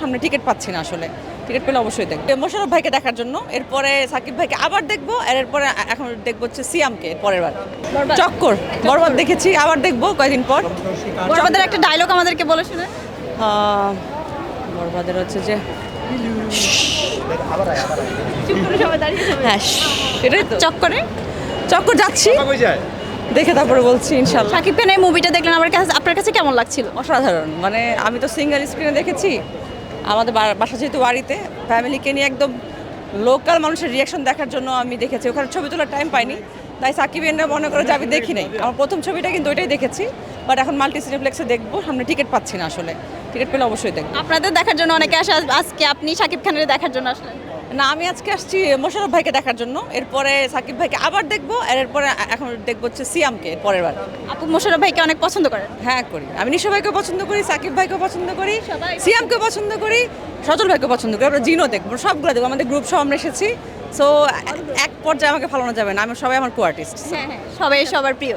সামনে টিকিট পাচ্ছি না আসলে। টিকিট পেলে অবশ্যই দেখব। মোশারফ ভাইকে দেখার জন্য এরপরে সাকিব ভাইকে আবার দেখব আর এরপরে এখন দেখব হচ্ছে সিয়ামকে পরের বার। চক্কর বরবাদ দেখেছি আবার দেখব কয়দিন পর। বড়বাদের একটা ডায়লগ আমাদেরকে বলে শুনে। বরবাদের হচ্ছে যে হ্যাঁ এটাই তো। চক্করে? চক্কর যাচ্ছি। দেখে তারপরে বলছি ইনশাল্লাহ সাকিব খানের মুভিটা দেখলেন আমার কাছে আপনার কাছে কেমন লাগছিল? অসাধারণ। মানে আমি তো সিঙ্গেল স্ক্রিনে দেখেছি। আমাদের বাসা যেহেতু বাড়িতে ফ্যামিলিকে নিয়ে একদম লোকাল মানুষের রিয়াকশন দেখার জন্য আমি দেখেছি। ওখানে ছবি তোলার টাইম পাইনি। তাই সাকিব এন্ডা মনে করে যে আমি দেখি নাই। আমার প্রথম ছবিটা কিন্তু ওইটাই দেখেছি। বাট এখন মাল্টি সিনেপ্লেক্সে দেখব। সামনে টিকিট পাচ্ছি না আসলে। টিকিট পেলে অবশ্যই দেখব। আপনাদের দেখার জন্য অনেকে আসে। আজ- আজকে আপনি সাকিব খানের দেখার জন্য আসলেন। না আমি আজকে আসছি মোশারফ ভাইকে দেখার জন্য। এরপরে সাকিব ভাইকে আবার দেখব আর এরপরে এখন দেখব হচ্ছে সিয়ামকে পরের বার। আপু মোশারফ ভাইকে অনেক পছন্দ করেন? হ্যাঁ করি। আমি নিশো ভাইকেও পছন্দ করি সাকিব ভাইকেও পছন্দ করি সবাই সিয়ামকেও পছন্দ করি সজল ভাইকেও পছন্দ করি আমরা জিনও দেখব সবগুলো দেখব আমাদের গ্রুপ সব আমরা এসেছি। সো এক পর্যায়ে আমাকে ফালানো যাবে না আমি সবাই আমার কো আর্টিস্ট হ্যাঁ হ্যাঁ সবাই সবার প্রিয়।